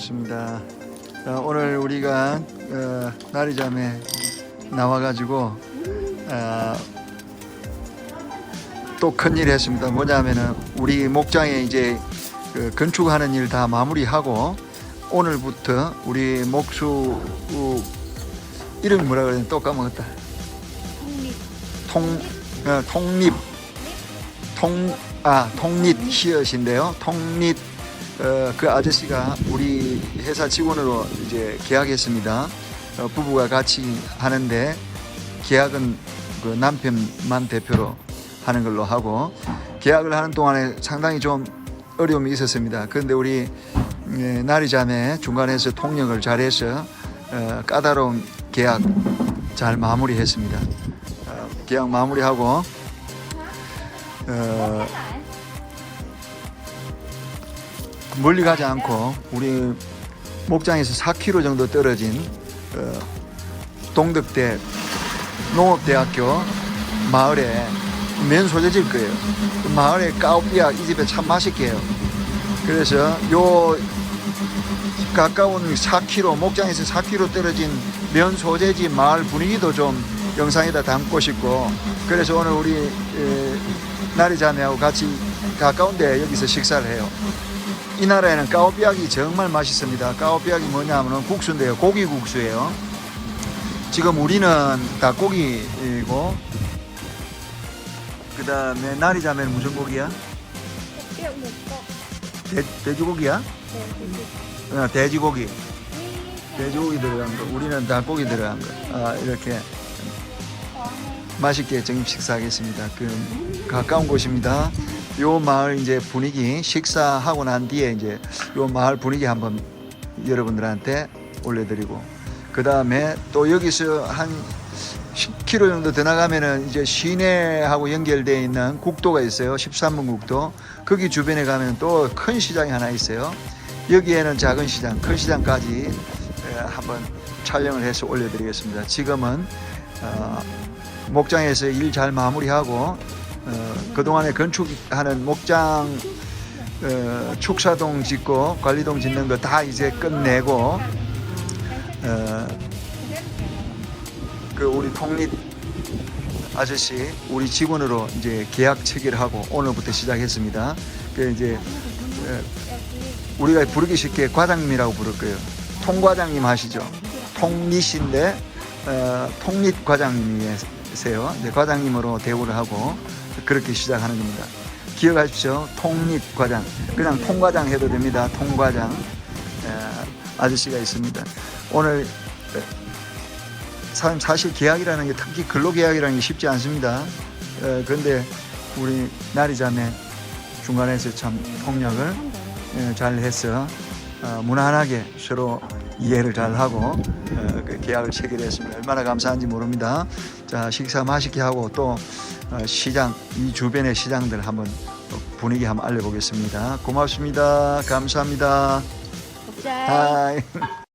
반갑습니다. 어, 오늘 우리가 어, 나리잠에 나와가지고 어, 또 큰일 했습니다. 뭐냐면은 우리 목장에 이제 그 건축하는 일 다 마무리하고 오늘부터 우리 목수 어, 이름이 뭐라 그러냐 또 까먹었다. 통 어, 통립 통아 통립 히엇인데요. 통립 어, 그 아저씨가 우리 회사 직원으로 이제 계약했습니다. 어, 부부가 같이 하는데 계약은 그 남편만 대표로 하는 걸로 하고 계약을 하는 동안에 상당히 좀 어려움이 있었습니다. 그런데 우리 예, 나리 자매 중간에서 통역을 잘해서 어, 까다로운 계약 잘 마무리했습니다. 어, 계약 마무리하고 어, 멀리 가지 않고 우리 목장에서 4km 정도 떨어진 어, 동덕대 농업대학교 마을에 면 소재질 거예요. 그 마을에 까오비야 이 집에 참 맛있게요. 그래서 요 가까운 4km 목장에서 4km 떨어진 면 소재지 마을 분위기도 좀 영상에다 담고 싶고 그래서 오늘 우리 에, 나리 자매하고 같이 가까운데 여기서 식사를 해요. 이 나라에는 까오비약이 정말 맛있습니다. 까오비약이 뭐냐면은 국수인데요. 고기 국수예요. 지금 우리는 닭고기이고 그 다음에 나리자매는 무슨 고기야? 돼, 돼지고기야? 네, 어, 돼지고기. 돼지고기 들어간 거. 우리는 닭고기 들어간 거. 아, 이렇게 맛있게 점심 식사하겠습니다. 그 가까운 곳입니다. 요 마을 이제 분위기 식사하고 난 뒤에 이제 요 마을 분위기 한번 여러분들한테 올려드리고 그 다음에 또 여기서 한 10km 정도 더 나가면은 이제 시내하고 연결되어 있는 국도가 있어요. 13번 국도. 거기 주변에 가면 또 큰 시장이 하나 있어요. 여기에는 작은 시장, 큰 시장까지 에, 한번 촬영을 해서 올려드리겠습니다. 지금은 어, 목장에서 일 잘 마무리하고 어, 그동안에 건축하는 목장 어, 축사동 짓고 관리동 짓는 거 다 이제 끝내고 어, 그 우리 통립 아저씨 우리 직원으로 이제 계약 체결하고 오늘부터 시작했습니다. 그 이제 어, 우리가 부르기 쉽게 과장님이라고 부를 거예요. 통과장님 하시죠. 통리신데 어, 통립 과장님이 세요. 이제 과장님으로 대우를 하고 그렇게 시작하는 겁니다. 기억하십시오. 통립 과장. 그냥 통과장 해도 됩니다. 통과장 어, 아저씨가 있습니다. 오늘 어, 사- 사실 계약이라는 게 특히 근로계약이라는 게 쉽지 않습니다. 어, 그런데 우리 나리자매 중간에서 참 예, 잘 어, 무난하게 서로 이해를 잘 하고 어, 그 계약을 체결했습니다. 얼마나 감사한지 모릅니다. 자 식사 맛있게 하고 또 어, 시장 이 주변의 시장들 한번 분위기 한번 알려보겠습니다. 고맙습니다. 감사합니다. 하이.